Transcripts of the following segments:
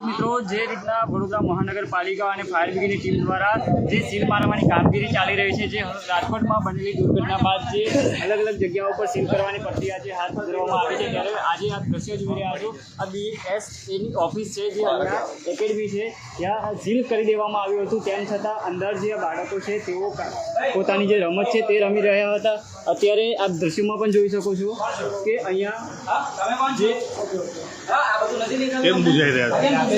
મિત્રો, જે રીતના વડોદરા મહાનગરપાલિકા અને ફાયર બ્રિગેડની ટીમ દ્વારા જે સીલ મારવાની કામગીરી ચાલી રહી છે, જે રાજકોટમાં બનેલી દુર્ઘટના બાદ જે અલગ અલગ જગ્યાઓ પર સીલ કરવાની પ્રક્રિયા જે હાથ ધરવામાં આવી છે, ત્યારે આજે આ દ્રશ્ય જોઈ રહ્યા છો. આ બી એસ એની ઓફિસ છે, જે અહીંયા એકેડમી છે, ત્યાં સીલ કરી દેવામાં આવ્યું હતું. તેમ છતાં અંદર જે બાળકો છે, તેઓ પોતાની જે રમત છે, તે રમી રહ્યા હતા. અત્યારે આ દ્રશ્યમાં પણ જોઈ શકો છો કે અહીંયા જે કેમ રહ્યા છે?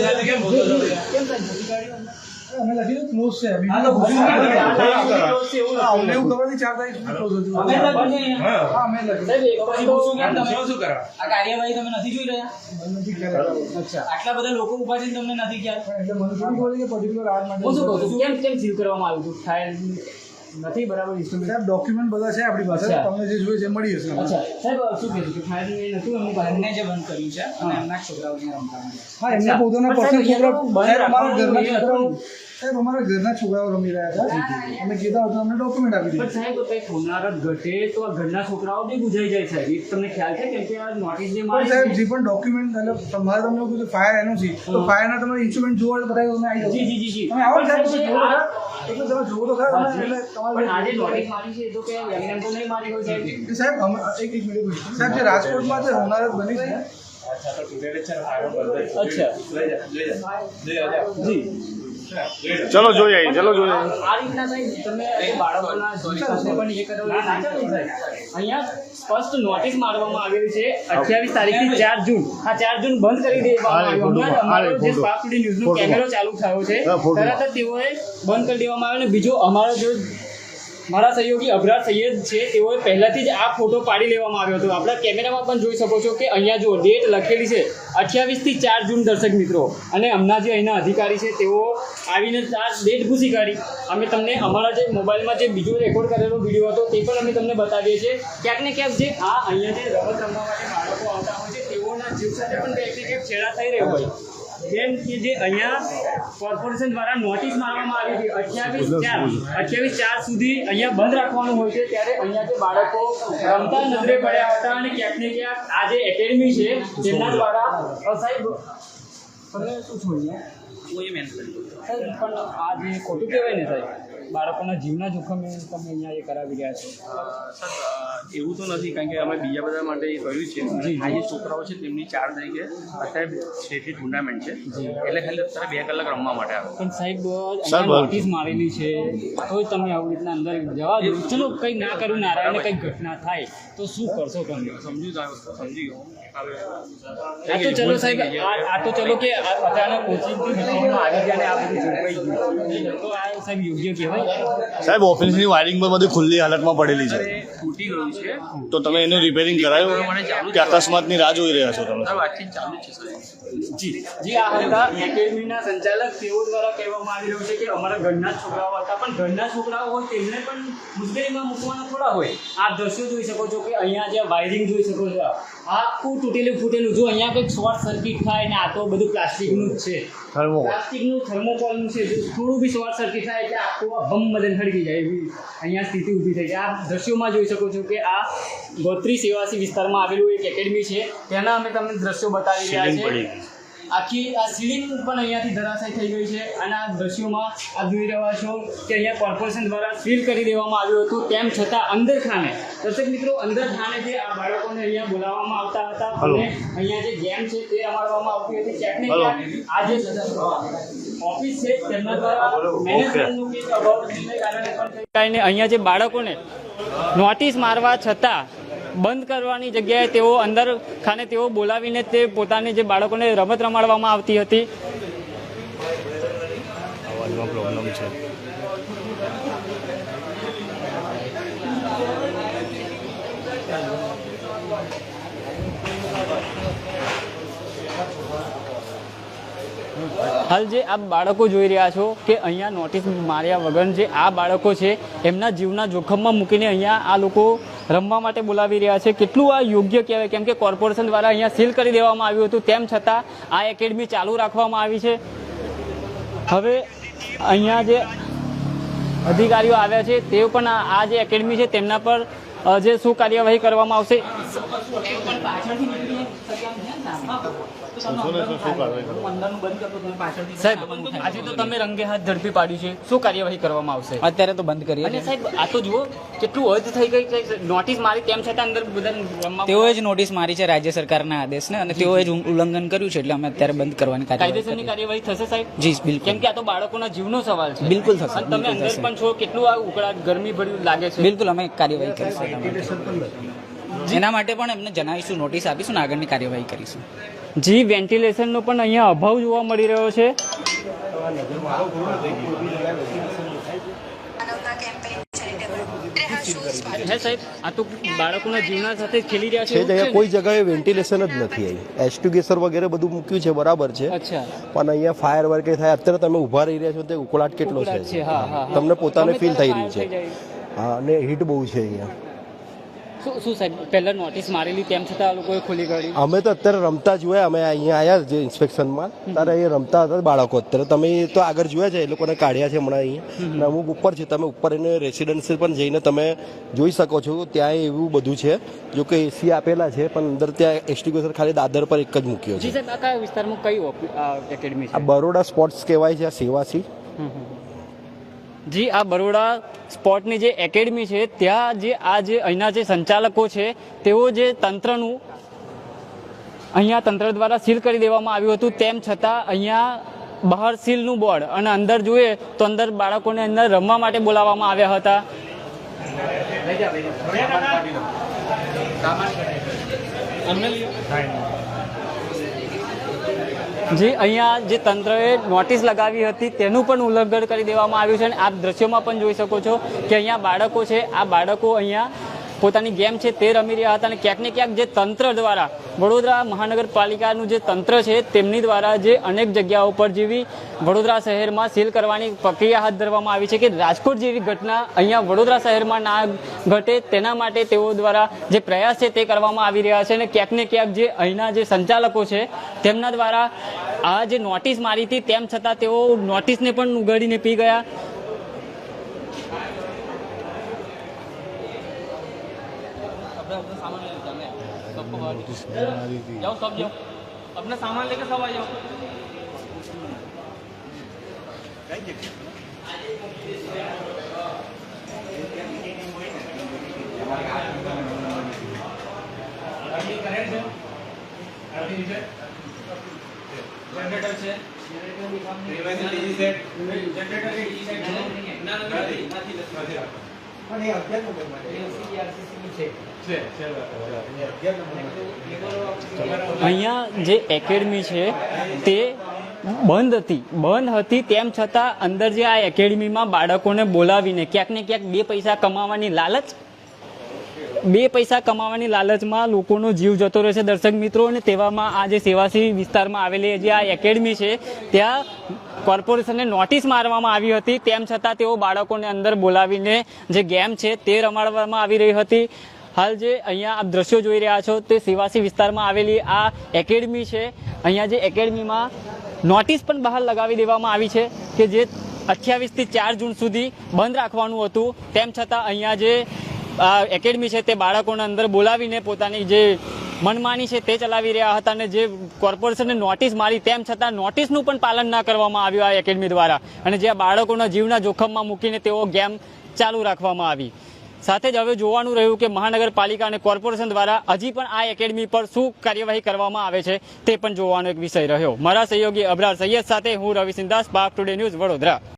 આટલા બધા લોકો ઊભા છે? તમને નથી ખ્યાલ એટલે કરવામાં આવ્યું હતું નથી બરાબર ઇન્સ્ટ્રુમેન્ટ સાહેબ ડોક્યુમેન્ટ બધા છે આપણી પાસે તમને જે જોઈએ છે મળી જશે અચ્છા. સાહેબ શું કીધું કે ફાયર નતું એમનું બંને જે બંધ કર્યું છે અને એમના છોકરાઓને રમતા મળ્યા હા એમના પોતાના પર્સનલ છોકરા એ અમારા ઘરના છોકરાઓ સાહેબ અમારા ઘરના છોકરાઓ રમી રહ્યા હતા. અમે કીધા હતા અમને ડોક્યુમેન્ટ આપી દીધું સાહેબ કઈ હોનારત ઘટે તો આ ઘરના છોકરાઓ બી ગુજાઈ જાય સાહેબ. એ તમને ખ્યાલ છે કેમ કે આ નોટિસ જે મારી સાહેબ જે પણ ડોક્યુમેન્ટ એટલે તમારે તમને એવું કીધું ફાયર એનઓસી તો ફાયરના તમારે ઇન્સ્ટ્રુમેન્ટ જોવા બધા તમે આવી જી જી જી જી. તમે આવો સાહેબ તમે જોવો તો ખરા. એટલે તમે જોવો તો ખરા હા, તમે જી. એટલે પણ આજે નોટિસ મારી છે તો કે એમને એમ તો નહીં મારી હોય સાહેબ. સાહેબ અમે એક એક મિનિટ સાહેબ જે રાજકોટમાં જે હોનારત બની છે અચ્છા જી ટુડે લેક્ચર આવી ચલો અચ્છા. લઈ જા લઈ જા તમે બાળકોના શિક્ષકોને કરવું એ ના ચાલે સાહેબ અહીંયા સ્પષ્ટ નોટિસ મારવામાં આવેલી છે અઠ્યાવીસ તારીખથી ચાર જૂન. આ ચાર જૂન બંધ કરી દેવામાં કેમેરો ચાલુ થયો છે તરત જ તેઓએ બંધ કરી દેવામાં આવ્યો અને બીજો અમારો જો મારા સહયોગી અભરાજ સૈયદ છે, તેઓએ પહેલાથી જ આ ફોટો પાડી લેવામાં આવ્યો હતો. આપણા કેમેરામાં પણ જોઈ શકો છો કે અહીંયા જો ડેટ લખેલી છે અઠ્યાવીસથી ચાર જૂન દર્શક મિત્રો. અને હમણાં જે અહીંના અધિકારી છે, તેઓ આવીને આ ડેટ ભૂસી કાઢી. અમે તમને અમારા જે મોબાઈલમાં જે બીજો રેકોર્ડ કરેલો વીડિયો હતો, તે પણ અમે તમને બતાવીએ છીએ. ક્યાંક ને ક્યાંક જે આ અહીંયા જે રમત રમવા માટે બાળકો આવતા હોય છે, તેઓના જીવ સાથે પણ ક્યાંક ને ક્યાંક છેડા થઈ રહ્યો હોય. જેમ કે જે અહીંયા કોર્પોરેશન દ્વારા નોટિસ મારવામાં આવી છે અઠ્યાવીસ ચાર અઠ્યાવીસ ચાર સુધી અહીંયા બંધ રાખવાનું હોય છે ત્યારે અહીંયા જે બાળકો રમતા નજરે પડ્યા હતા અને ક્યાંક ને ક્યાંક આ જે એકેડમી છે તેમના દ્વારા સાહેબ શું છું અહીંયા? સાહેબ પણ આ જે ખોટું કહેવાય ને સાહેબ? બાળકોના જીવના જોખમે તમે અહીંયા એ કરાવી રહ્યા છો? સર એવું તો નથી કારણ કે અમે બીજા બધા માટે એ કર્યું છે. અને આ જે છોકરાઓ છે તેમની ચાર તારીખે અત્યારે છેથી ટુર્નામેન્ટ છે. એટલે ખાલી અત્યારે બે કલાક રમવા માટે આવે. પણ સાહેબ નોટિસ મારેલી છે. તો તમે આવી રીતના અંદર જવા દો. ચલો કંઈ ના કર્યું નારાયણ કંઈક ઘટના થાય તો શું કરશો તમે? સમજુ સમજી ગયો આ તો ચલો સાહેબ આ તો ચલો કે અચાનક કોચિંગથી મિટિંગમાં આવી ગયા ને આ બધું ઝડપાઈ ગયું. તો આ સાહેબ યોગ્ય કહેવાય? સાહેબ ઓફિસની વાયરિંગ પર બધી ખુલ્લી હાલતમાં પડેલી છે. તૂટી ગયું છે. તો તમે એનું રિપેરિંગ કરાયું? કે અકસ્માતની રાહ જોઈ રહ્યા છો તમે? વાતચીત ચાલુ છે સર જી. જી આ હતા. એકેડમીના સંચાલક તેઓ દ્વારા કહેવામાં આવી રહ્યું છે કે અમારા ઘરના છોકરાઓ હતા પણ ઘરના છોકરાઓ હોય તેમને પણ મુશ્કેલીમાં મૂકવાના થોડા હોય. આપ દ્રશ્યો જોઈ શકો છો કે અહીંયા જે વાયરિંગ જોઈ શકો છો આખું તૂટેલું ફૂટેલું જો અહીંયા કંઈક શોર્ટ સર્કિટ થાય ને આ તો બધું પ્લાસ્ટિકનું જ છે. થર્મો પ્લાસ્ટિકનું થર્મોકોલનું છે થોડું બી શોર્ટ સર્કિટ થાય એટલે આખું આ ભમ બદન હળગી જાય એવી અહીંયા સ્થિતિ ઊભી થઈ છે. આ દ્રશ્યોમાં જોઈ શકો છો કે આ ગોત્રી સેવાસી વિસ્તારમાં આવેલું એક એકેડમી છે. તેના અમે તમને દ્રશ્યો બતાવી રહ્યા છીએ. છે આખી આ સીલિંગ પણ અહીંયાથી ધરાશાય થઈ ગઈ છે અને આ દ્રશ્યોમાં આ જોઈ રહ્યા છો કે અહીંયા કોર્પોરેશન દ્વારા સીલ કરી દેવામાં આવ્યું હતું. તેમ છતાં અંદર ખાને દર્શક મિત્રો અંદર ખાને જે આ બાળકોને અહીંયા બોલાવવામાં આવતા હતા અને અહીંયા જે ગેમ છે તે રમાડવામાં આવતી હતી. ક્યાંક આ જે ઓફિસ છે. તેમના દ્વારા મેનેજમેન્ટનું કે અભાવ કારણે પણ અહીંયા જે બાળકોને નોટિસ મારવા છતાં બંધ કરવાની જગ્યાએ તેઓ અંદર ખાને તેઓ બોલાવીને તે પોતાની જે બાળકોને રમત રમાડવામાં આવતી હતી. અવાજમાં પ્રોબ્લેમ છે. હાલ જે આપ બાળકો જોઈ રહ્યા છો કે અહીંયા નોટિસ માર્યા વગર જે આ બાળકો છે એમના જીવના જોખમમાં મૂકીને અહીંયા આ લોકો રમવા માટે બોલાવી રહ્યા છે. કેટલું આ યોગ્ય કહેવાય? કેમ કે કોર્પોરેશન દ્વારા અહીંયા સીલ કરી દેવામાં આવ્યું હતું. તેમ છતાં આ એકેડમી ચાલુ રાખવામાં આવી છે. હવે અહીંયા જે અધિકારીઓ આવ્યા છે, તેઓ પણ આ જે એકેડમી છે, તેમના પર જે શું કાર્યવાહી કરવામાં આવશે. સાહેબ આજે તો તમે રંગે હાથ ઝડપી પાડ્યું છે. શું કાર્યવાહી કરવામાં આવશે? અત્યારે તો બંધ કરીએ અને સાહેબ આ તો જુઓ કેટલું હદ થઈ ગઈ નોટિસ મારી તેમ છતાં અંદર બધા તેઓએ જ નોટિસ મારી છે રાજ્ય સરકારના આદેશને અને તેઓએ જ ઉલ્લંઘન કર્યું છે એટલે અમે અત્યારે બંધ કરવાની કાયદેસરની કાર્યવાહી કાર્યવાહી થશે સાહેબ? જી બિલકુલ. કેમ કે આ તો બાળકોના જીવનો સવાલ છે. બિલકુલ થશે, તમે અંદર પણ છો કેટલું આ ઉકળાટ ગરમી ભર્યું લાગે છે? બિલકુલ અમે કાર્યવાહી કરીશું. એના માટે. પણ એમને જણાવીશું નોટિસ આપીશું અને આગળની કાર્યવાહી કરીશું. જી વેન્ટિલેશનનો પણ અહીંયા અભાવ જોવા મળી રહ્યો છે. હે સાહેબ આ તો બાળકોના જીવના સાથે ખેલી રહ્યા છે અહીંયા કોઈ જગ્યાએ વેન્ટિલેશન જ નથી અહીં. એસ્ટ્યુગેસર વગેરે બધું મૂક્યું છે બરાબર છે. પણ અહીંયા ફાયર વર્ક થાય. અત્યારે તમે ઊભા રહી રહ્યા છો તે ઉકળાટ કેટલો છે? હા, હા, હા. તમને પોતાને ફીલ થઈ રહ્યું છે. હા અને હીટ બહુ છે અહીંયા. શું સાહેબ પહેલા નોટિસ મારેલી તેમ છતાં આ લોકોએ ખુલી કરી? અમે તો અત્યારે રમતા જોયા અમે અહીંયા આવ્યા જે ઇન્સ્પેક્શનમાં ત્યારે અહીંયા રમતા હતા બાળકો અત્યારે. તમે તો આગળ જોયા છે એ લોકોને કાઢ્યા છે હમણાં અહીંયા. અને અમુક ઉપર છે તમે ઉપર એને રેસિડન્સી પણ જઈને તમે જોઈ શકો છો ત્યાં એવું બધું છે. જો કે એસી આપેલા છે પણ અંદર ત્યાં એસ્ટિગ્યુશન ખાલી દાદર પર એક જ મૂક્યો છે. સાહેબ આ કયા વિસ્તારમાં કઈ એકેડમી આ છે? બરોડા સ્પોર્ટ્સ કહેવાય છે આ સેવાસી. જી, આ બરોડા સ્પોર્ટની જે એકેડમી છે, ત્યાં જે આ જે અહીંના જે સંચાલકો છે, તેઓ જે તંત્રનું અહીંયા તંત્ર દ્વારા સીલ કરી દેવામાં આવ્યું હતું, તેમ છતાં અહીંયા બહાર સીલનું બોર્ડ અને અંદર જોઈએ તો અંદર બાળકોને અંદર રમવા માટે બોલાવવામાં આવ્યા હતા. જે અહીંયા જે તંત્રએ નોટિસ લગાવી હતી તેનું પણ ઉલ્લંઘન કરી દેવામાં આવ્યું છે અને આપ દ્રશ્યોમાં પણ જોઈ શકો છો કે અહીંયા બાળકો છે. આ બાળકો અહીંયા પોતાની ગેમ છે તે રમી રહ્યા હતા અને ક્યાંક ને ક્યાંક જે તંત્ર દ્વારા વડોદરા મહાનગરપાલિકાનું જે તંત્ર છે તેમની દ્વારા જે અનેક જગ્યાઓ પર જેવી વડોદરા શહેરમાં સીલ કરવાની પ્રક્રિયા હાથ ધરવામાં આવી છે કે રાજકોટ જેવી ઘટના અહીંયા વડોદરા શહેરમાં ના ઘટે તેના માટે તેઓ દ્વારા જે પ્રયાસ છે તે કરવામાં આવી રહ્યા છે અને ક્યાંક ને ક્યાંક જે અહીંના જે સંચાલકો છે તેમના દ્વારા આ જે નોટિસ મારી હતી તેમ છતાં તેઓ નોટિસને પણ ઉગાડીને પી ગયા. पुलिस भी हमारी थी जाओ सब जाओ। अपना सामान लेकर सब आ जाओ। जनरेटर से जनरेटर के डी सेट जनरेटर के डी सेट ना ना ना અહીંયા જે એકેડમી છે તે બંધ હતી. બંધ હતી તેમ છતાં અંદર જે આ એકેડમીમાં બાળકોને બોલાવીને ક્યાંક ને ક્યાંક બે પૈસા કમાવાની લાલચ બે પૈસા કમાવાની લાલચમાં લોકોનો જીવ જતો રહે છે. દર્શક મિત્રો અને તેવામાં આ જે સેવાસી વિસ્તારમાં આવેલી જે આ એકેડમી છે ત્યાં કોર્પોરેશનને નોટિસ મારવામાં આવી હતી. તેમ છતાં તેઓ બાળકોને અંદર બોલાવીને જે ગેમ છે તે રમાડવામાં આવી રહી હતી. હાલ જે અહીંયા આપ દ્રશ્યો જોઈ રહ્યા છો તે સિવાસી વિસ્તારમાં આવેલી આ એકેડમી છે. અહીંયા જે એકેડમીમાં નોટિસ પણ બહાર લગાવી દેવામાં આવી છે કે જે અઠ્યાવીસથી ચાર જૂન સુધી બંધ રાખવાનું હતું. તેમ છતાં અહીંયા જે એકેડમી છે તે બાળકોને અંદર બોલાવીને પોતાની જે મનમાની છે તે ચલાવી રહ્યા હતા અને જે કોર્પોરેશને નોટિસ મારી તેમ છતાં નોટિસનું પણ પાલન ના કરવામાં આવ્યું આ એકેડમી દ્વારા. અને જે બાળકોના જીવના જોખમમાં મૂકીને તેઓ ગેમ ચાલુ રાખવામાં આવી. સાથે જ હવે જોવાનું રહ્યું કે મહાનગરપાલિકા અને કોર્પોરેશન દ્વારા હજી પણ આ એકેડમી પર શું કાર્યવાહી કરવામાં આવે છે તે પણ જોવાનો એક વિષય રહ્યો. મારા સહયોગી અબરાર સૈયદ સાથે હું રવિ સિંદાસ પાક ટુડે ન્યૂઝ, વડોદરા.